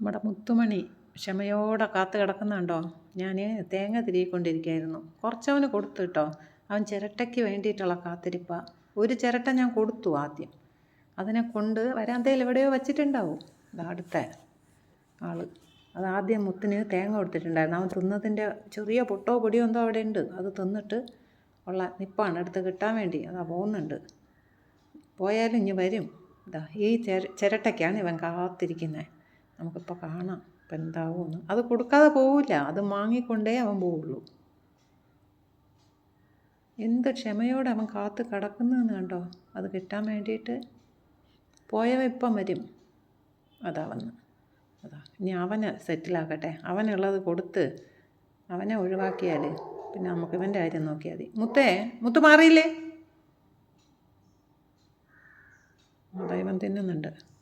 നമ്മുടെ മുത്തുമണി ക്ഷമയോടെ കാത്ത് കിടക്കുന്നുണ്ടോ? ഞാൻ തേങ്ങ തിരികൊണ്ടിരിക്കുകയായിരുന്നു കുറച്ചവന് കൊടുത്തു കേട്ടോ. അവൻ ചിരട്ടയ്ക്ക് വേണ്ടിയിട്ടുള്ള കാത്തിരിപ്പ. ഒരു ചിരട്ട ഞാൻ കൊടുത്തു ആദ്യം. അതിനെ കൊണ്ട് വരാന്തയിൽ എവിടെയോ വച്ചിട്ടുണ്ടാവും. ദാ അടുത്ത ആൾ. അത് ആദ്യം മുത്തിന് തേങ്ങ കൊടുത്തിട്ടുണ്ടായിരുന്നു. അവൻ തിന്നതിന്റെ ചെറിയ പൊട്ടോ പൊടിയോ എന്തോ അവിടെ ഉണ്ട്. അത് തിന്നിട്ട് ഉള്ള നിപ്പാണ് എടുത്ത് കിട്ടാൻ വേണ്ടി. അതാ പോകുന്നുണ്ട്. പോയാലും ഇനി വരും. ഇതാ ഈ ചിര ചിരട്ടയ്ക്കാണ് ഇവൻ കാത്തിരിക്കുന്നത് നമുക്കിപ്പോൾ കാണാം. ഇപ്പം എന്താവുമെന്ന്. അത് കൊടുക്കാതെ പോവില്ല. അത് വാങ്ങിക്കൊണ്ടേ അവൻ പോവുള്ളൂ. എന്ത് ക്ഷമയോടെ അവൻ കാത്ത് കിടക്കുന്നതെന്ന് കണ്ടോ? അത് കിട്ടാൻ വേണ്ടിയിട്ട് പോയവ ഇപ്പം വരും. അതാ വന്ന്. അതാ. ഇനി അവനെ സെറ്റിലാക്കട്ടെ. അവനുള്ളത് കൊടുത്ത് അവനെ ഒഴിവാക്കിയാൽ പിന്നെ നമുക്ക് ഇവന്റെ കാര്യം നോക്കിയാൽ മതി. മുത്തേ മുത്ത് മാറിയില്ലേ? ദൈവം തിന്നുന്നുണ്ട്.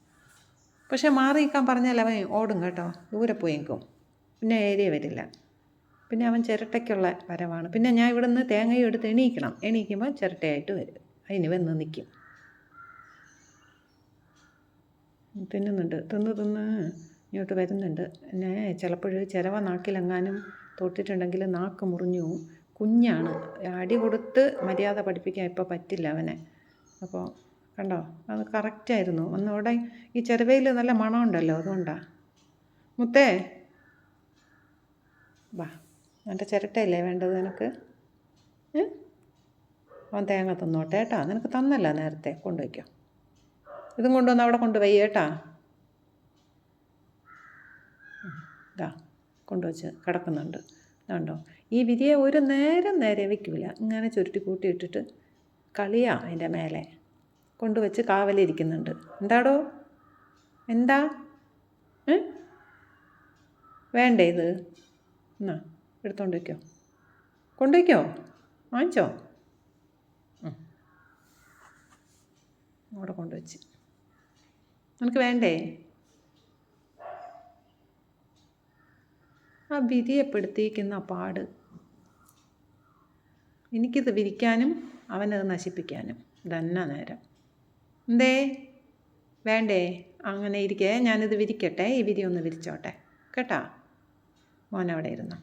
പക്ഷെ മാറി നിൽക്കാൻ പറഞ്ഞാൽ അവൻ ഓടും കേട്ടോ. ദൂരെ പോയി നിൽക്കും. പിന്നെ ഏരിയ വരില്ല. പിന്നെ അവൻ ചിരട്ടയ്ക്കുള്ള വരവാണ്. പിന്നെ ഞാൻ ഇവിടെ നിന്ന് തേങ്ങയും എടുത്ത് എണീക്കണം. എണീക്കുമ്പോൾ ചിരട്ടയായിട്ട് വരും. അതിന് വന്ന് നിൽക്കും. തിന്നുന്നുണ്ട്. തിന്ന് തിന്ന് ഇങ്ങോട്ട് വരുന്നുണ്ട്. പിന്നെ ചിലപ്പോൾ ചിലവ നാക്കിലെങ്ങാനും തൊട്ടിട്ടുണ്ടെങ്കിൽ നാക്ക് മുറിഞ്ഞു കുഞ്ഞാണ്. അടി കൊടുത്ത് മര്യാദ പഠിപ്പിക്കാൻ ഇപ്പോൾ പറ്റില്ല അവനെ. അപ്പോൾ കണ്ടോ? അത് കറക്റ്റായിരുന്നു ഒന്നുകൂടെ ഈ ചെറുവയിൽ നല്ല മണമുണ്ടല്ലോ അതുകൊണ്ടാണ് മുത്തേ. വാ എന്റെ ചിരട്ടയല്ലേ വേണ്ടത് നിനക്ക്? അവൻ തേങ്ങ തന്നോട്ടെ ഏട്ടാ നിനക്ക് തന്നല്ല നേരത്തെ കൊണ്ടുവയ്ക്കോ. ഇതും കൊണ്ടുവന്ന് അവിടെ കൊണ്ടുപോയി കേട്ടാ. ഉം, ഇതാ കൊണ്ടുവച്ച് കിടക്കുന്നുണ്ട്. കണ്ടോ? ഈ വിരിയെ ഒരു നേരം നേരെ വയ്ക്കില്ല ഇങ്ങനെ ചുരുട്ടി കൂട്ടിയിട്ടിട്ട് കളിയാ അതിന്റെ മേലെ. കൊണ്ടുവച്ച് കാവലിരിക്കുന്നുണ്ട്. എന്താടോ? എന്താ? വേണ്ടേ ഇത്? എന്നാ എടുത്തോണ്ട് വയ്ക്കോ. കൊണ്ടുവയ്ക്കോ വാങ്ങിച്ചോ. അവിടെ കൊണ്ടുവച്ച് നിനക്ക് വേണ്ടേ? ആ വിരിയപ്പെടുത്തിയിരിക്കുന്ന പാട്. എനിക്കിത് വിരിക്കാനും അവനത് നശിപ്പിക്കാനും. ഇതന്നെ നേരം? എന്തേ? വേണ്ടേ? അങ്ങനെ ഇരിക്കെ. ഞാനിത് വിരിക്കട്ടെ. ഈ വിരി ഒന്ന് വിരിച്ചോട്ടെ. കേട്ടാ? മോനവിടെ ഇരുന്നു.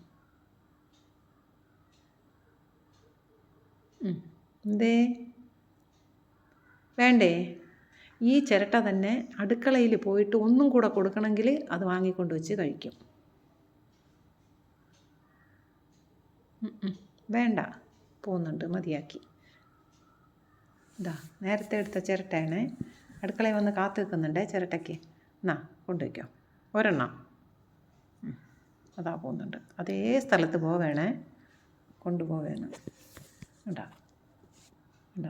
എന്തേ? വേണ്ടേ? ഈ ചിരട്ട തന്നെ അടുക്കളയിൽ പോയിട്ട് ഒന്നും കൂടെ കൊടുക്കണമെങ്കിൽ അത് വാങ്ങിക്കൊണ്ട് വെച്ച് കഴിക്കും. വേണ്ട. പോകുന്നുണ്ട്. മതിയാക്കി. ഇതാ നേരത്തെ എടുത്ത ചിരട്ടയാണ്. അടുക്കളയിൽ വന്ന് കാത്തു നിൽക്കുന്നുണ്ടേ. ചിരട്ടയ്ക്ക് എന്നാ കൊണ്ടുവയ്ക്കോ. ഒരെണ്ണം. അതാ പോകുന്നുണ്ട്. അതേ സ്ഥലത്ത് പോവേണേ. കൊണ്ടുപോവേണം ഉണ്ടാ ഉണ്ടാ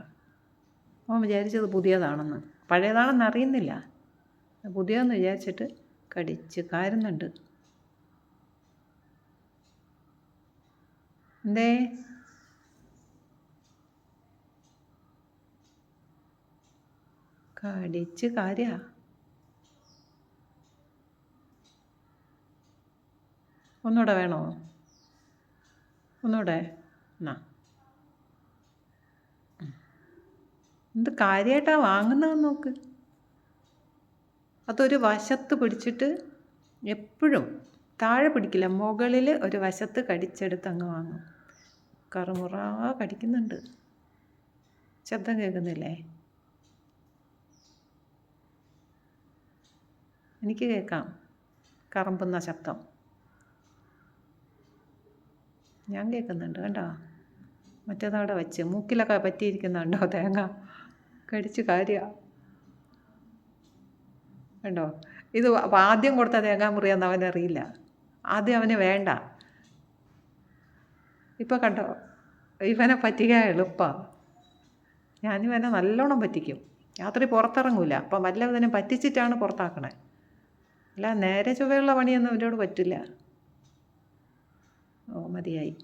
അവൻ വിചാരിച്ചത് പുതിയതാണെന്ന്. പഴയതാണെന്ന് അറിയുന്നില്ല. പുതിയതെന്ന് വിചാരിച്ചിട്ട് കടിച്ച് കാരുന്നുണ്ട്. എന്തേ? കടിച്ച് കാര്യ. ഒന്നുകൂടെ വേണോ? ഒന്നുകൂടെ എന്നാ എന്ത് കാര്യമായിട്ടാ വാങ്ങുന്നതെന്ന് നോക്ക്. അതൊരു വശത്ത് പിടിച്ചിട്ട് എപ്പോഴും താഴെ പിടിക്കില്ല മുകളിൽ ഒരു വശത്ത് കടിച്ചെടുത്ത് അങ്ങ് വാങ്ങും. കറുമുറ കടിക്കുന്നുണ്ട്. ശബ്ദം കേൾക്കുന്നില്ലേ? എനിക്ക് കേൾക്കാം. കറമ്പുന്ന ശബ്ദം. ഞാൻ കേൾക്കുന്നുണ്ട് കണ്ടോ? മറ്റേതവിടെ വെച്ച്. മൂക്കിലൊക്കെ പറ്റിയിരിക്കുന്നുണ്ടോ തേങ്ങ? കടിച്ച് കാര്യ. കണ്ടോ? ഇത് ആദ്യം കൊടുത്ത തേങ്ങ മുറിയാന്ന് അവനറിയില്ല ആദ്യം അവന് വേണ്ട. ഇപ്പം കണ്ടോ? ഇവനെ പറ്റിക്കാൻ എളുപ്പമാണ് ഞാനിവനെ നല്ലോണം പറ്റിക്കും. രാത്രി പുറത്തിറങ്ങൂല. അപ്പം വല്ലതിനെ പറ്റിച്ചിട്ടാണ് പുറത്താക്കണേ. അല്ല നേരെ ചൊവ്വയുള്ള പണിയൊന്നും ഇവരോട് പറ്റില്ല. ഓ മതിയായി.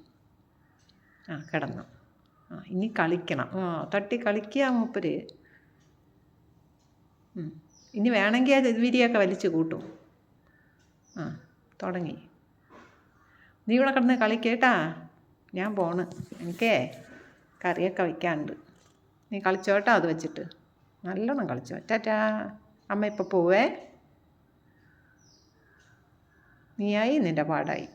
ആ കിടന്നു. ആ ഇനി കളിക്കണം. ആ തട്ടി കളിക്കുക മൂപ്പര്. ഇനി വേണമെങ്കിൽ ആ വിരിയൊക്കെ വലിച്ചു കൂട്ടും. ആ തുടങ്ങി. നീ ഇവിടെ കിടന്ന് കളിക്കേട്ടാ ഞാൻ പോണ്. എനിക്കേ കറിയൊക്കെ വയ്ക്കാനുണ്ട്. നീ കളിച്ചോട്ടോ അത് വെച്ചിട്ട്. നല്ലോണം കളിച്ചോ. ടാറ്റാ അമ്മ ഇപ്പോൾ പോവേ. നീയായി നിന്റെ പാടായി.